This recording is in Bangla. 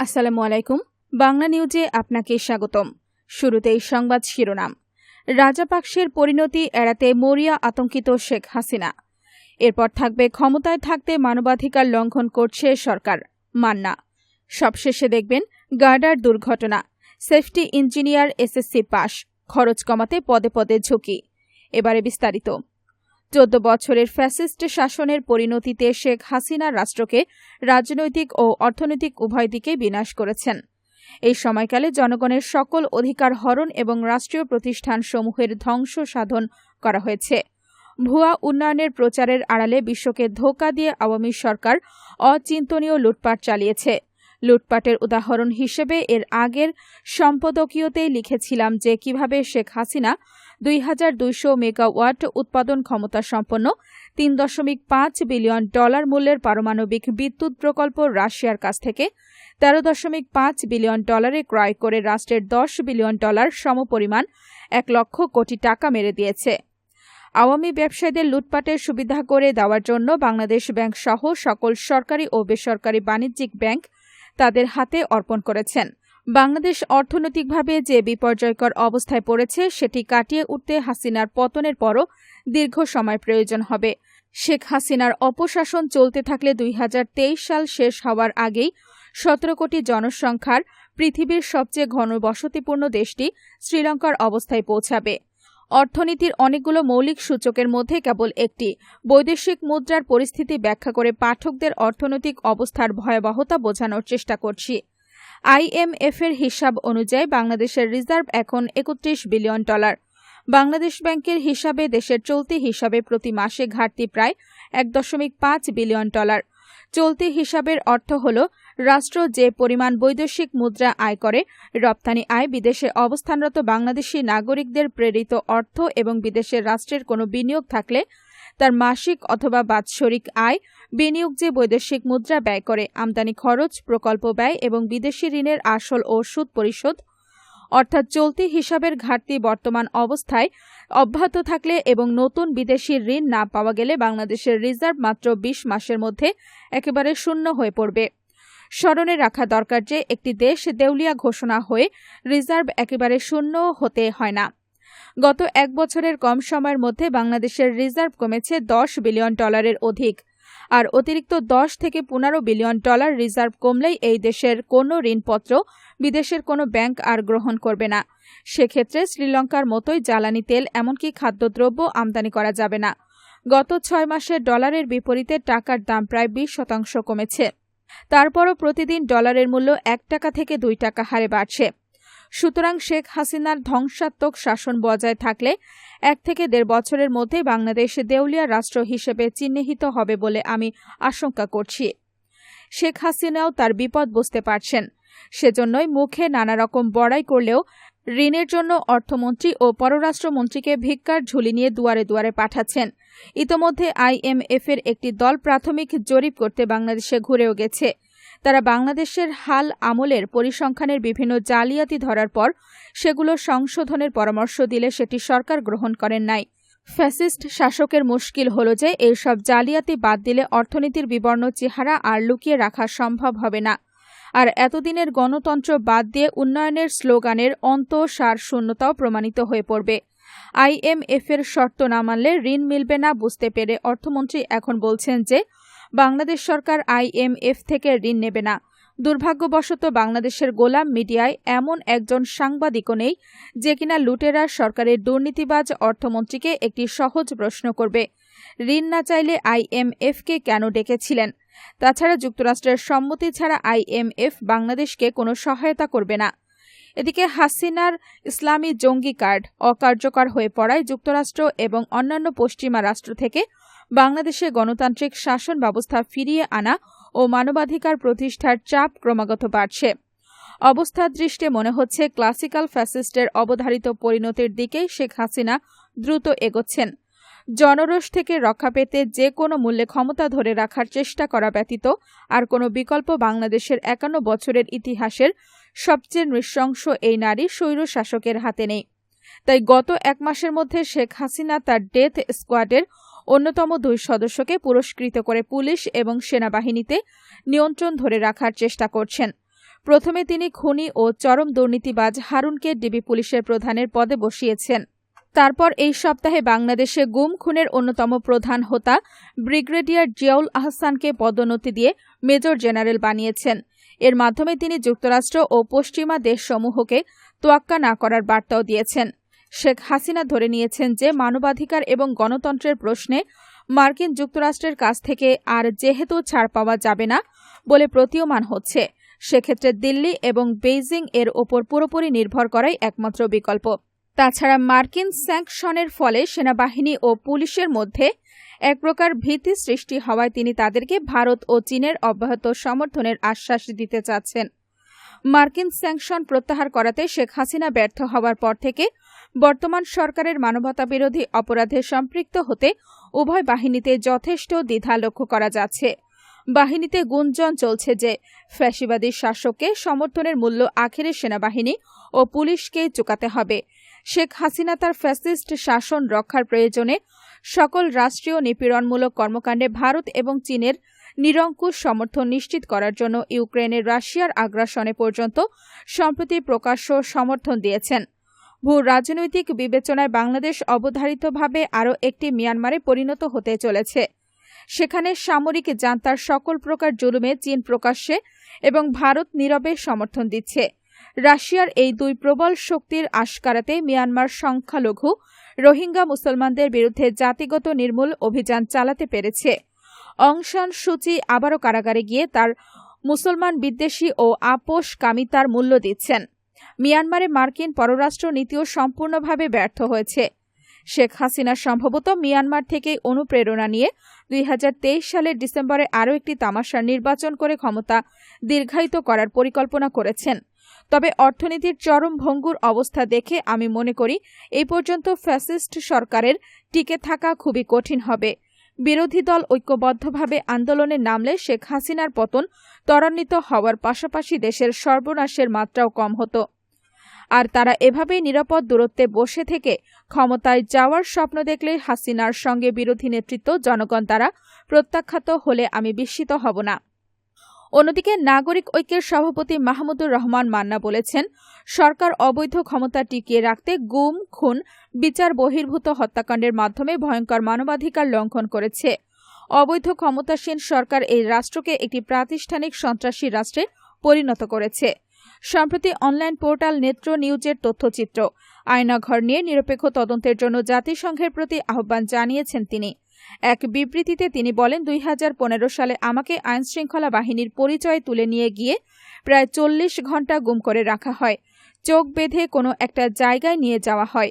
আসসালামু আলাইকুম। বাংলা নিউজে আপনাকে স্বাগতম। শুরুতেই সংবাদ শিরোনাম। রাজাপাকসের পরিণতি এড়াতে মরিয়া আতঙ্কিত শেখ হাসিনা। এরপর থাকবে ক্ষমতায় থাকতে মানবাধিকার লঙ্ঘন করছে সরকার, মান্না। সবশেষে দেখবেন গার্ডার দুর্ঘটনা। সেফটি ইঞ্জিনিয়ার এসএসসি পাস, খরচ কমাতে পদে পদে ঝুঁকি। এবারে বিস্তারিত। চোদ্দ বছরের ফ্যাসিস্ট শাসনের পরিণতিতে শেখ হাসিনা রাষ্ট্রকে রাজনৈতিক ও অর্থনৈতিক উভয় দিকে বিনাশ করেছেন। এই সময়কালে জনগণের সকল অধিকার হরণ এবং রাষ্ট্রীয় প্রতিষ্ঠানসমূহের ধ্বংস সাধন করা হয়েছে। ভুয়া উন্নয়নের প্রচারের আড়ালে বিশ্বকে ধোকা দিয়ে আওয়ামী সরকার অচিন্তনীয় লুটপাট চালিয়েছে। লুটপাটের উদাহরণ হিসেবে এর আগের সম্পাদকীয়তেই লিখেছিলাম যে কীভাবে শেখ হাসিনা দুই হাজার দুইশো মেগাওয়াট উৎপাদন ক্ষমতা সম্পন্ন তিন দশমিক পাঁচ বিলিয়ন ডলার মূল্যের পারমাণবিক বিদ্যুৎ প্রকল্প রাশিয়ার কাছ থেকে তেরো দশমিক পাঁচ বিলিয়ন ডলারে ক্রয় করে রাষ্ট্রের দশ বিলিয়ন ডলার সমপরিমাণ এক লক্ষ কোটি টাকা মেরে দিয়েছে। আওয়ামী ব্যবসায়ীদের লুটপাটের সুবিধা করে দেওয়ার জন্য বাংলাদেশ ব্যাংক সহ সকল সরকারি ও বেসরকারি বাণিজ্যিক ব্যাংক তাদের হাতে অর্পণ করেছেন। বাংলাদেশ অর্থনৈতিকভাবে যে বিপর্যয়কর অবস্থায় পড়েছে, সেটি কাটিয়ে উঠতে হাসিনার পতনের পরও দীর্ঘ সময় প্রয়োজন হবে। শেখ হাসিনার অপশাসন চলতে থাকলে দুই হাজার তেইশ সাল শেষ হওয়ার আগেই সতেরো কোটি জনসংখ্যার পৃথিবীর সবচেয়ে ঘনবসতিপূর্ণ দেশটি শ্রীলঙ্কার অবস্থায় পৌঁছাবে। অর্থনীতির অনেকগুলো মৌলিক সূচকের মধ্যে কেবল একটি। বৈদেশিক মুদ্রার পরিস্থিতি ব্যাখ্যা করে পাঠকদের অর্থনৈতিক অবস্থার ভয়াবহতা বোঝানোর চেষ্টা করছি। আইএমএফের হিসাব অনুযায়ী বাংলাদেশের রিজার্ভ এখন একত্রিশ বিলিয়ন ডলার। বাংলাদেশ ব্যাংকের হিসাবে দেশের চলতি হিসাবে প্রতি মাসে ঘাটতি প্রায় এক দশমিক পাঁচ বিলিয়ন ডলার। চলতি হিসাবের অর্থ হল, রাষ্ট্র যে পরিমাণ বৈদেশিক মুদ্রা আয় করে, রপ্তানি আয় বিদেশে অবস্থানরত বাংলাদেশি নাগরিকদের প্রেরিত অর্থ এবং বিদেশের রাষ্ট্রের কোনো বিনিয়োগ থাকলে, তার মাসিক অথবা বাৎসরিক আয়, বিনিয়োগ যে বৈদেশিক মুদ্রা ব্যয় করে, আমদানি খরচ, প্রকল্প ব্যয় এবং বিদেশি ঋণের আসল ও সুদ পরিশোধ অর্থাৎ চলতি হিসাবের ঘাটতি বর্তমান অবস্থায় অব্যাহত থাকলে এবং নতুন বিদেশি ঋণ না পাওয়া গেলে বাংলাদেশের রিজার্ভ মাত্র বিশ মাসের মধ্যে একেবারে শূন্য হয়ে পড়বে। স্মরণে রাখা দরকার যে একটি দেশ দেউলিয়া ঘোষণা হয়ে রিজার্ভ একেবারে শূন্য হতে হয় না। গত এক বছরের কম সময়ের মধ্যে বাংলাদেশের রিজার্ভ কমেছে দশ বিলিয়ন ডলারের অধিক, আর অতিরিক্ত দশ থেকে পনেরো বিলিয়ন ডলার রিজার্ভ কমলেই এই দেশের কোনো ঋণপত্র বিদেশের কোনো ব্যাংক আর গ্রহণ করবে না। সেক্ষেত্রে শ্রীলঙ্কার মতোই জ্বালানি তেল এমনকি খাদ্যদ্রব্য আমদানি করা যাবে না। গত ছয় মাসে ডলারের বিপরীতে টাকার দাম প্রায় বিশ শতাংশ কমেছে। তারপরও প্রতিদিন ডলারের মূল্য এক টাকা থেকে দুই টাকা হারে বাড়ছে। সুতরাং শেখ হাসিনার ধ্বংসাত্মক শাসন বজায় থাকলে এক থেকে দেড় বছরের মধ্যে বাংলাদেশ দেউলিয়া রাষ্ট্র হিসেবে চিহ্নিত হবে বলে আমি আশঙ্কা করছি। শেখ হাসিনাও তার বিপদ বুঝতে পারছেন। সেজন্যই মুখে নানা রকম বড়াই করলেও ঋণের জন্য অর্থমন্ত্রী ও পররাষ্ট্রমন্ত্রীকে ভিক্ষার ঝুলি নিয়ে দুয়ারে দুয়ারে পাঠাচ্ছেন। ইতোমধ্যে আইএমএফের একটি দল প্রাথমিক জরিপ করতে বাংলাদেশে ঘুরেও গেছে। তারা বাংলাদেশের হাল আমলের পরিসংখ্যানের বিভিন্ন জালিয়াতি ধরার পর সেগুলো সংশোধনের পরামর্শ দিলে সেটি সরকার গ্রহণ করেন নাই। ফ্যাসিস্ট শাসকের মুশকিল হল যে এইসব জালিয়াতি বাদ দিলে অর্থনীতির বিবর্ণ চেহারা আর লুকিয়ে রাখা সম্ভব হবে না। আর এতদিনের গণতন্ত্র বাদ দিয়ে উন্নয়নের স্লোগানের অন্ত সার শূন্যতাও প্রমাণিত হয়ে পড়বে। আইএমএফের শর্ত না মানলে ঋণ মিলবে না বুঝতে পেরে অর্থমন্ত্রী এখন বলছেন যে, বাংলাদেশ সরকার আইএমএফ থেকে ঋণ নেবে না। দুর্ভাগ্যবশত বাংলাদেশের গোলাম মিডিয়ায় এমন একজন সাংবাদিকও নেই যে কিনা লুটেরা সরকারের দুর্নীতিবাজ অর্থমন্ত্রীকে একটি সহজ প্রশ্ন করবে। ঋণ না চাইলে আইএমএফকে কেন ডেকেছিলেন? তাছাড়া যুক্তরাষ্ট্রের সম্মতি ছাড়া আইএমএফ বাংলাদেশকে কোনো সহায়তা করবে না। এদিকে হাসিনার ইসলামী জঙ্গি কার্ড অকার্যকর হয়ে পড়ায় যুক্তরাষ্ট্র এবং অন্যান্য পশ্চিমা রাষ্ট্র থেকে বাংলাদেশে গণতান্ত্রিক শাসন ব্যবস্থা ফিরিয়ে আনা ও মানবাধিকার প্রতিষ্ঠার চাপ ক্রমাগত বাড়ছে। অবস্থার দৃষ্টে মনে হচ্ছে ক্লাসিক্যাল ফ্যাসিস্টের অবধারিত পরিণতির দিকেই শেখ হাসিনা দ্রুত এগোচ্ছেন। জনরোষ থেকে রক্ষা পেতে যে কোনো মূল্যে ক্ষমতা ধরে রাখার চেষ্টা করা ব্যতীত আর কোনো বিকল্প বাংলাদেশের একান্ন বছরের ইতিহাসের সবচেয়ে নৃশংস এই নারী স্বৈর শাসকের হাতে নেই। তাই গত এক মাসের মধ্যে শেখ হাসিনা তার ডেথ স্কোয়াডের অন্যতম দুই সদস্যকে পুরস্কৃত করে পুলিশ এবং সেনাবাহিনীতে নিয়ন্ত্রণ ধরে রাখার চেষ্টা করছেন। প্রথমে তিনি খুনি ও চরম দুর্নীতিবাজ হারুনকে ডিবি পুলিশের প্রধানের পদে বসিয়েছেন। তারপর এই সপ্তাহে বাংলাদেশে গুম, খুনের অন্যতম প্রধান হোতা ব্রিগেডিয়ার জিয়াউল আহসানকে পদোন্নতি দিয়ে মেজর জেনারেল বানিয়েছেন। এর মাধ্যমে তিনি যুক্তরাষ্ট্র ও পশ্চিমা দেশসমূহকে তোয়াক্কা না করার বার্তাও দিয়েছেন। শেখ হাসিনা ধরে নিয়েছেন যে মানবাধিকার এবং গণতন্ত্রের প্রশ্নে মার্কিন যুক্তরাষ্ট্রের কাছ থেকে আর যেহেতু ছাড় পাওয়া যাবে না বলে প্রতীয়মান হচ্ছে, সেক্ষেত্রে দিল্লি এবং বেইজিং এর ওপর পুরোপুরি নির্ভর করাই একমাত্র বিকল্প। তাছাড়া মার্কিন স্যাংশনের ফলে সেনাবাহিনী ও পুলিশের মধ্যে এক প্রকার ভীতি সৃষ্টি হওয়ায় তিনি তাদেরকে ভারত ও চীনের অব্যাহত সমর্থনের আশ্বাস দিতে চাচ্ছেন। মার্কিন স্যাংশন প্রত্যাহার করাতে শেখ হাসিনা ব্যর্থ হওয়ার পর থেকে বর্তমান সরকারের মানবতাবিরোধী অপরাধে সম্পৃক্ত হতে উভয় বাহিনীতে যথেষ্ট দ্বিধা লক্ষ্য করা যাচ্ছে। বাহিনীতে গুঞ্জন চলছে যে ফ্যাসিবাদী শাসককে সমর্থনের মূল্য আখেরে সেনাবাহিনী ও পুলিশকে চুকাতে হবে। শেখ হাসিনা তার ফ্যাসিস্ট শাসন রক্ষার প্রয়োজনে সকল রাষ্ট্রীয় নিপীড়নমূলক কর্মকাণ্ডে ভারত এবং চীনের নিরঙ্কুশ সমর্থন নিশ্চিত করার জন্য ইউক্রেনের রাশিয়ার আগ্রাসনে পর্যন্ত সম্প্রতি প্রকাশ্য সমর্থন দিয়েছেন। ভূ রাজনৈতিক বিবেচনায় বাংলাদেশ অবধারিতভাবে আরও একটি মিয়ানমারে পরিণত হতে চলেছে। সেখানে সামরিক জান্তার সকল প্রকার জুলুমে চীন প্রকাশ্যে এবং ভারত নীরবে সমর্থন দিচ্ছে। রাশিয়ার এই দুই প্রবল শক্তির আশকারাতে মিয়ানমার সংখ্যালঘু রোহিঙ্গা মুসলমানদের বিরুদ্ধে জাতিগত নির্মূল অভিযান চালাতে পেরেছে। অংশান সূচি আবারও কারাগারে গিয়ে তার মুসলমান বিদ্বেষী ও আপোষকামিতার মূল্য দিচ্ছেন। মিয়ানমারে মার্কিন পররাষ্ট্র নীতিও সম্পূর্ণভাবে ব্যর্থ হয়েছে। শেখ হাসিনা সম্ভবত মিয়ানমার থেকেই অনুপ্রেরণা নিয়ে দুই হাজার তেইশ সালের ডিসেম্বরে আরও একটি তামাশার নির্বাচন করে ক্ষমতা দীর্ঘায়িত করার পরিকল্পনা করেছেন। তবে অর্থনীতির চরম ভঙ্গুর অবস্থা দেখে আমি মনে করি এই পর্যন্ত ফ্যাসিস্ট সরকারের টিকে থাকা খুবই কঠিন হবে। বিরোধী দল ঐক্যবদ্ধভাবে আন্দোলনে নামলে শেখ হাসিনার পতন ত্বরান্বিত হওয়ার পাশাপাশি দেশের সর্বনাশের মাত্রাও কম হতো। আর তারা এভাবেই নিরাপদ দূরত্বে বসে থেকে ক্ষমতায় যাওয়ার স্বপ্ন দেখলে হাসিনার সঙ্গে বিরোধী নেতৃত্ব জনগণ দ্বারা প্রত্যাখ্যাত হলে আমি বিস্মিত হব না। অন্যদিকে নাগরিক ঐক্যের সভাপতি মাহমুদুর রহমান মান্না বলেছেন, সরকার অবৈধ ক্ষমতা টিকিয়ে রাখতে গুম, খুন, বিচার বহির্ভূত হত্যাকাণ্ডের মাধ্যমে ভয়ঙ্কর মানবাধিকার লঙ্ঘন করেছে। অবৈধ ক্ষমতাসীন সরকার এই রাষ্ট্রকে একটি প্রাতিষ্ঠানিক সন্ত্রাসী রাষ্ট্রে পরিণত করেছে। সম্প্রতি অনলাইন পোর্টাল নেত্র নিউজের তথ্যচিত্র। আয়নাঘর নিয়ে নিরপেক্ষ তদন্তের জন্য জাতিসংঘের প্রতি আহ্বান জানিয়েছেন তিনি। এক বিবৃতিতে তিনি বলেন, দুই হাজার পনেরো সালে আমাকে আইনশৃঙ্খলা বাহিনীর পরিচয় তুলে নিয়ে গিয়ে প্রায় চল্লিশ ঘণ্টা গুম করে রাখা হয়। চোখ বেঁধে কোনো একটা জায়গায় নিয়ে যাওয়া হয়।